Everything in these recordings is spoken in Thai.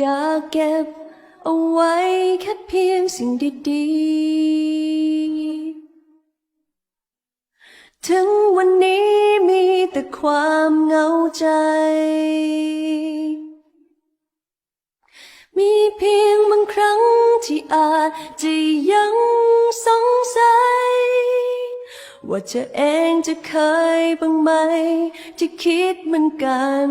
อยากเก็บเอาไว้แค่เพียงสิ่งดีๆ ถึงวันนี้มีแต่ความเหงาใจ มีเพียงบางครั้งที่อาจจะยังสงสัย ว่าเธอเองจะเคยบ้างไหม ที่คิดเหมือนกัน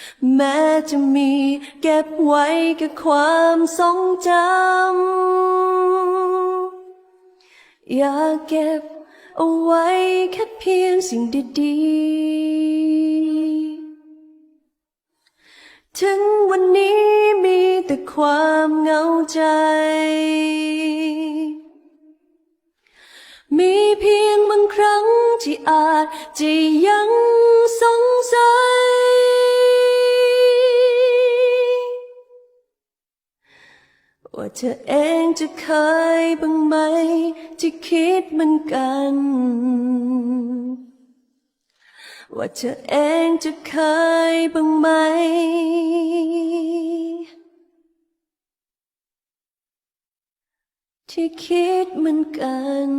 แม้จะมีเก็บไว้กับความทรงจำ อยากเก็บเอาไว้แค่เพียงสิ่งดีๆ ถึงวันนี้มีแต่ความเหงาใจ มีเพียงบางครั้งที่อาจจะยัง ว่าเธอเองจะเคยบ้างไหม ที่คิดเหมือนกัน ว่าเธอเองจะเคยบ้างไหม ที่คิดเหมือนกัน